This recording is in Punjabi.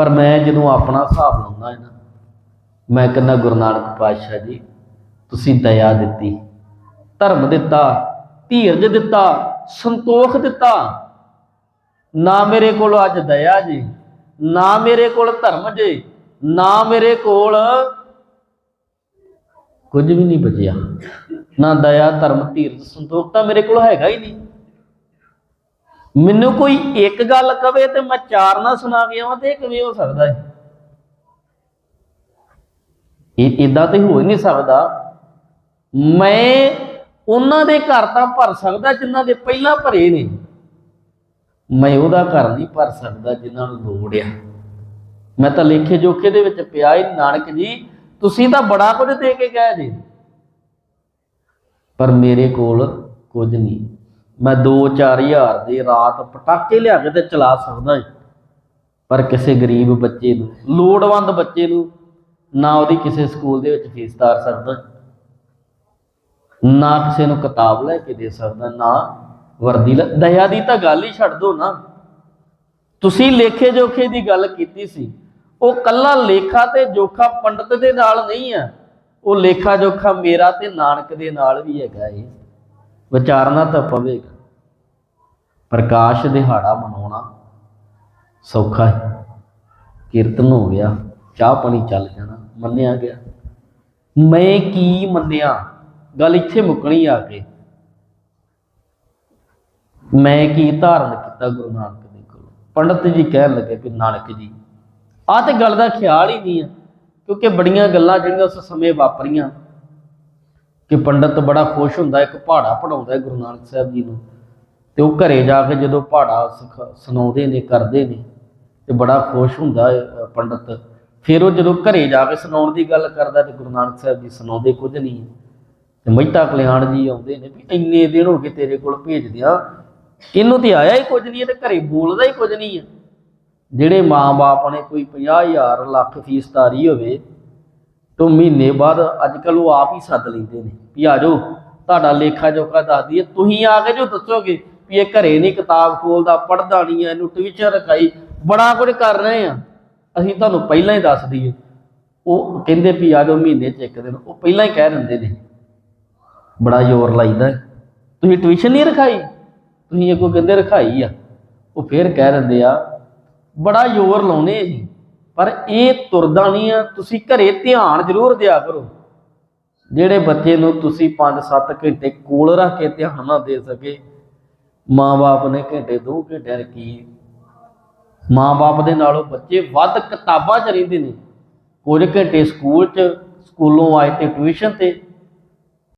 ਪਰ ਮੈਂ ਜਦੋਂ ਆਪਣਾ ਹਿਸਾਬ ਲਾਉਂਦਾ ਹੈ ਨਾ, ਮੈਂ ਕਹਿੰਦਾ, ਗੁਰੂ ਨਾਨਕ ਪਾਤਸ਼ਾਹ ਜੀ, ਤੁਸੀਂ ਦਇਆ ਦਿੱਤੀ, ਧਰਮ ਦਿੱਤਾ, ਧੀਰਜ ਦਿੱਤਾ, ਸੰਤੋਖ ਦਿੱਤਾ। ਨਾ ਮੇਰੇ ਕੋਲ ਅੱਜ ਦਇਆ ਜੀ, ਨਾ ਮੇਰੇ ਕੋਲ ਧਰਮ ਜੀ, ਨਾ ਮੇਰੇ ਕੋਲ ਕੁਝ ਵੀ ਨਹੀਂ ਬਚਿਆ। ਨਾ ਦਇਆ, ਧਰਮ, ਧੀਰਜ, ਸੰਤੋਖ ਤਾਂ ਮੇਰੇ ਕੋਲ ਹੈਗਾ ਹੀ ਨਹੀਂ। ਮੈਨੂੰ ਕੋਈ ਇੱਕ ਗੱਲ ਕਵੇ ਤੇ ਮੈਂ ਚਾਰ ਨਾ ਸੁਣਾ ਕੇ ਆਵਾਂ ਤੇ ਕਿਵੇਂ ਹੋ ਸਕਦਾ ਹੈ? ਇਹ ਇਦਾਂ ਤੇ ਹੋ ਹੀ ਨਹੀਂ ਸਕਦਾ। ਮੈਂ ਉਹਨਾਂ ਦੇ ਘਰ ਤਾਂ ਭਰ ਸਕਦਾ ਜਿਨ੍ਹਾਂ ਦੇ ਪਹਿਲਾਂ ਭਰੇ ਨੇ। ਮੈਂ ਉਹਦਾ ਘਰ ਨਹੀਂ ਭਰ ਸਕਦਾ ਜਿਨ੍ਹਾਂ ਨੂੰ ਲੋੜ ਆ। ਮੈਂ ਤਾਂ ਲੇਖੇ ਜੋਖੇ ਦੇ ਵਿੱਚ ਪਿਆ ਹੀ ਨਾਨਕ ਜੀ, ਤੁਸੀਂ ਤਾਂ ਬੜਾ ਕੁਝ ਦੇ ਕੇ ਗਏ ਜੀ। ਪਰ ਮੇਰੇ ਕੋਲ ਕੁਝ ਨਹੀਂ। ਮੈਂ 2-4000 ਦੇ ਰਾਤ ਪਟਾਕੇ ਲਿਆ ਕੇ ਤੇ ਚਲਾ ਸਕਦਾ ਹਾਂ ਪਰ ਕਿਸੇ ਗਰੀਬ ਬੱਚੇ ਨੂੰ, ਲੋੜਵੰਦ ਬੱਚੇ ਨੂੰ ਨਾ ਉਹਦੀ ਕਿਸੇ ਸਕੂਲ ਦੇ ਵਿੱਚ ਫੀਸ ਤਾਰ ਸਕਦਾ ਨਾ ਕਿਸੇ ਨੂੰ ਕਿਤਾਬ ਲੈ ਕੇ ਦੇ ਸਕਦਾ, ਨਾ ਵਰਦੀ ਲੈ ਦਇਆ ਦੀ ਤਾਂ ਗੱਲ ਹੀ ਛੱਡ ਦੋ ਨਾ। ਤੁਸੀਂ ਲੇਖੇ ਜੋਖੇ ਦੀ ਗੱਲ ਕੀਤੀ ਸੀ। ਉਹ ਕੱਲਾ ਲੇਖਾ ਤੇ ਜੋਖਾ ਪੰਡਤ ਦੇ ਨਾਲ ਨਹੀਂ ਆ। ਉਹ ਲੇਖਾ ਜੋਖਾ ਮੇਰਾ ਤੇ ਨਾਨਕ ਦੇ ਨਾਲ ਵੀ ਹੈਗਾ ਏ। ਵਿਚਾਰਨਾ ਤਾਂ ਪਵੇਗਾ। ਪ੍ਰਕਾਸ਼ ਦਿਹਾੜਾ ਮਨਾਉਣਾ ਸੌਖਾ ਹੈ। ਕੀਰਤਨ ਹੋ ਗਿਆ, ਚਾਹ ਪਾਣੀ ਚੱਲ ਜਾਣਾ, ਮੰਨਿਆ ਗਿਆ। ਮੈਂ ਕੀ ਮੰਨਿਆ? ਗੱਲ ਇੱਥੇ ਮੁੱਕਣੀ ਆ ਕੇ। ਮੈਂ ਕੀ ਧਾਰਨ ਕੀਤਾ ਗੁਰੂ ਨਾਨਕ ਦੇ ਕੋਲ? ਪੰਡਤ ਜੀ ਕਹਿਣ ਲੱਗੇ ਕਿ ਨਾਨਕ ਜੀ, ਆਹ ਤੇ ਗੱਲ ਦਾ ਖਿਆਲ ਹੀ ਨਹੀਂ ਆ, ਕਿਉਂਕਿ ਬੜੀਆਂ ਗੱਲਾਂ ਜਿਹੜੀਆਂ ਉਸ ਸਮੇਂ ਵਾਪਰੀਆਂ, ਕਿ ਪੰਡਤ ਬੜਾ ਖੁਸ਼ ਹੁੰਦਾ, ਇੱਕ ਪਹਾੜਾ ਪੜਾਉਂਦਾ ਗੁਰੂ ਨਾਨਕ ਸਾਹਿਬ ਜੀ ਨੂੰ। ਤੇ ਉਹ ਘਰੇ ਜਾ ਕੇ ਜਦੋਂ ਪਹਾੜਾ ਸਿਖਾ- ਸੁਣਾਉਂਦੇ ਨੇ, ਕਰਦੇ ਨੇ, ਤੇ ਬੜਾ ਖੁਸ਼ ਹੁੰਦਾ ਹੈ ਪੰਡਤ। ਫਿਰ ਉਹ ਜਦੋਂ ਘਰੇ ਜਾ ਕੇ ਸੁਣਾਉਣ ਦੀ ਗੱਲ ਕਰਦਾ ਤੇ ਗੁਰੂ ਨਾਨਕ ਸਾਹਿਬ ਜੀ ਸੁਣਾਉਂਦੇ ਕੁਝ ਨਹੀਂ ਹੈ। ਤੇ ਮਹਿਤਾ ਕਲਿਆਣ ਜੀ ਆਉਂਦੇ ਨੇ ਵੀ ਇੰਨੇ ਦਿਨ ਹੋ ਗਏ ਤੇਰੇ ਕੋਲ ਭੇਜਦਿਆਂ ਇਹਨੂੰ ਤੇ ਆਇਆ ਹੀ ਕੁਝ ਨਹੀਂ ਹੈ ਤੇ ਘਰੇ ਬੋਲਦਾ ਹੀ ਕੁਝ ਨਹੀਂ ਹੈ। ਜਿਹੜੇ ਮਾਂ-ਬਾਪ ਨੇ ਕੋਈ 50000 ਲੱਖ ਫੀਸ ਤਾਰੀ ਹੋਵੇ, ਤੋਂ ਮਹੀਨੇ ਬਾਅਦ ਅੱਜ ਕੱਲ ਉਹ ਆਪ ਹੀ ਸੱਦ ਲੈਂਦੇ ਨੇ ਵੀ ਆ ਜਾਓ, ਤੁਹਾਡਾ ਲੇਖਾ ਜੋਖਾ ਦੱਸ ਦਈਏ, ਤੁਸੀਂ ਆ ਕੇ ਜੋ ਦੱਸੋਗੇ ਵੀ ਇਹ ਘਰੇ ਨਹੀਂ ਕਿਤਾਬ ਖੋਲਦਾ, ਪੜ੍ਹਦਾ ਨਹੀਂ ਹੈ, ਇਹਨੂੰ ਟਿਊਸ਼ਨ ਰਖਾਈ, ਬੜਾ ਕੁਝ ਕਰ ਰਹੇ ਆ ਅਸੀਂ ਤੁਹਾਨੂੰ ਪਹਿਲਾਂ ਹੀ ਦੱਸ ਦਈਏ, ਉਹ ਕਹਿੰਦੇ ਵੀ ਆ ਜਾਓ ਮਹੀਨੇ 'ਚ ਇੱਕ ਦਿਨ, ਉਹ ਪਹਿਲਾਂ ਹੀ ਕਹਿ ਦਿੰਦੇ ਨੇ। ਬੜਾ ਜ਼ੋਰ ਲਾਈਦਾ ਤੁਸੀਂ ਟਿਊਸ਼ਨ ਨਹੀਂ ਰਖਾਈ? ਤੁਸੀਂ ਅੱਗੋਂ ਕਹਿੰਦੇ ਰਖਾਈ ਆ? ਉਹ ਫੇਰ ਕਹਿ ਦਿੰਦੇ ਆ, ਬੜਾ ਜ਼ੋਰ ਲਾਉਨੇ ਅਸੀਂ ਪਰ ਇਹ ਤੁਰਦਾ ਨਹੀਂ ਆ, ਤੁਸੀਂ ਘਰੇ ਧਿਆਨ ਜ਼ਰੂਰ ਦਿਆ ਕਰੋ। ਜਿਹੜੇ ਬੱਚੇ ਨੂੰ ਤੁਸੀਂ 5-7 ਘੰਟੇ ਕੋਲ ਰੱਖ ਕੇ ਧਿਆਨ ਨਾ ਦੇ ਸਕੇ ਮਾਂ-ਬਾਪ ਨੇ ਘੰਟੇ, ਦੋ ਘੰਟੇ ਰਕੀ ਮਾਂ-ਬਾਪ ਦੇ ਨਾਲੋਂ ਬੱਚੇ ਵੱਧ ਕਿਤਾਬਾਂ 'ਚ ਰਹਿੰਦੇ ਨੇ। ਕੁਝ ਘੰਟੇ ਸਕੂਲ 'ਚ, ਸਕੂਲੋਂ ਆਏ ਤੇ ਟਿਊਸ਼ਨ ਤੇ